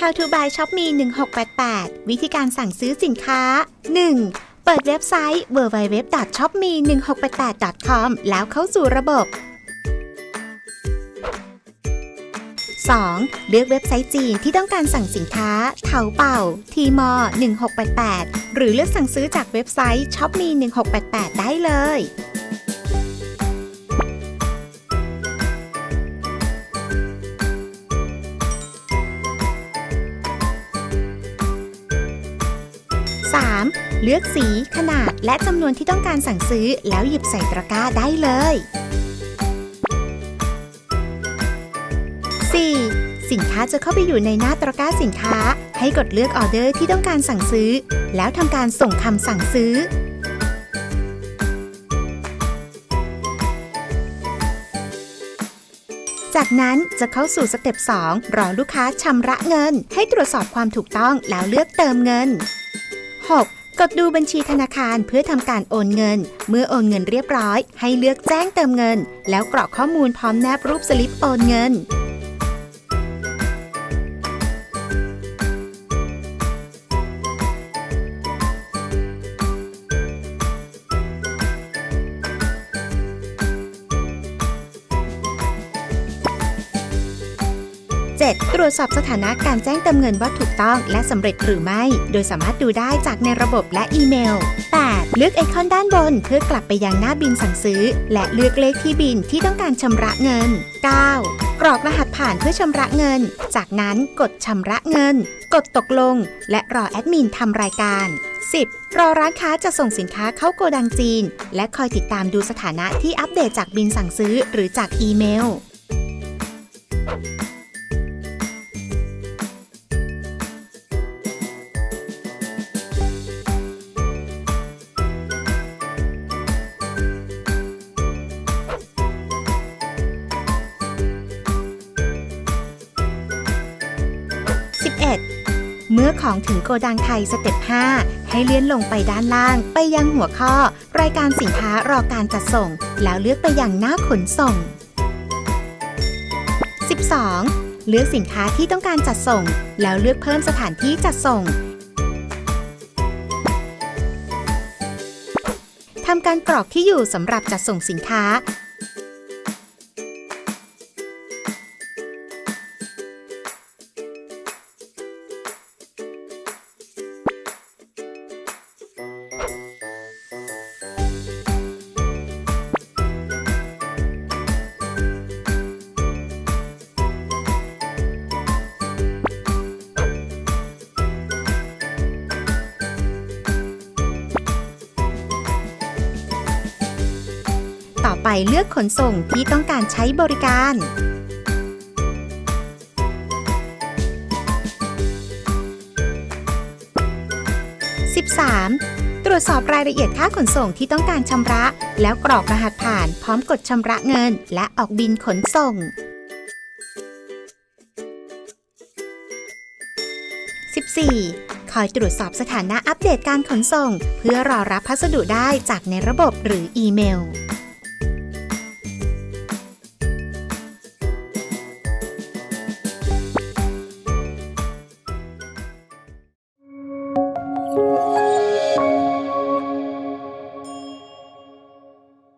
How to buy Shop Me 1688 วิธีการสั่งซื้อสินค้า 1. เปิดเว็บไซต์ www.shopme1688.com แล้วเข้าสู่ระบบ 2. เลือกเว็บไซต์จีนที่ต้องการสั่งสินค้าเถาเป่าทีมอ1688 หรือเลือกสั่งซื้อจากเว็บไซต์ shopme 1688 ได้เลย 3. เลือกสีขนาดและจำนวนที่ต้องการสั่งซื้อ แล้วหยิบใส่ตะกร้าได้เลย 4. สินค้าจะเข้าไปอยู่ในหน้าตะกร้าสินค้า ให้กดเลือกออเดอร์ที่ต้องการสั่งซื้อ แล้วทำการส่งคำสั่งซื้อ จากนั้นจะเข้าสู่สเต็ป 2 รอลูกค้าชำระเงิน ให้ตรวจสอบความถูกต้องแล้วเลือกเติมเงิน 6. กดดูบัญชีธนาคารเพื่อทำการโอนเงิน เมื่อโอนเงินเรียบร้อย ให้เลือกแจ้งเติมเงิน แล้วกรอกข้อมูลพร้อมแนบรูปสลิปโอนเงิน 7. ตรวจสอบสถานะการแจ้งเติมเงินว่าถูกต้องและสำเร็จหรือไม่ โดยสามารถดูได้จากในระบบและอีเมล 8. เลือกไอคอนด้านบนเพื่อกลับไปยังหน้าบินสั่งซื้อ และเลือกเลขที่บินที่ต้องการชำระเงิน 9. กรอกรหัสผ่านเพื่อชำระเงิน จากนั้นกดชำระเงิน กดตกลง และรอแอดมินทำรายการ 10. รอร้านค้าจะส่งสินค้าเข้าโกดังจีน และคอยติดตามดูสถานะที่อัปเดตจากบินสั่งซื้อหรือจากอีเมล 11. เมื่อของถึงโกดังไทยสเต็ป 5 ให้เลื่อนลงไปด้านล่าง ไปยังหัวข้อ รายการสินค้ารอการจัดส่ง แล้วเลือกไปยังหน้าขนส่ง 12. เลือกสินค้าที่ต้องการจัดส่ง แล้วเลือกเพิ่มสถานที่จัดส่งทำการกรอกที่อยู่สำหรับจัดส่งสินค้า ต่อไปเลือกขนส่งที่ต้องการใช้บริการ 13. ตรวจสอบรายละเอียดค่าขนส่งที่ต้องการชำระ แล้วกรอกรหัสผ่านพร้อมกดชำระเงิน และออกบินขนส่ง 14. คอยตรวจสอบสถานะอัปเดตการขนส่ง เพื่อรอรับพัสดุได้จากในระบบหรืออีเมล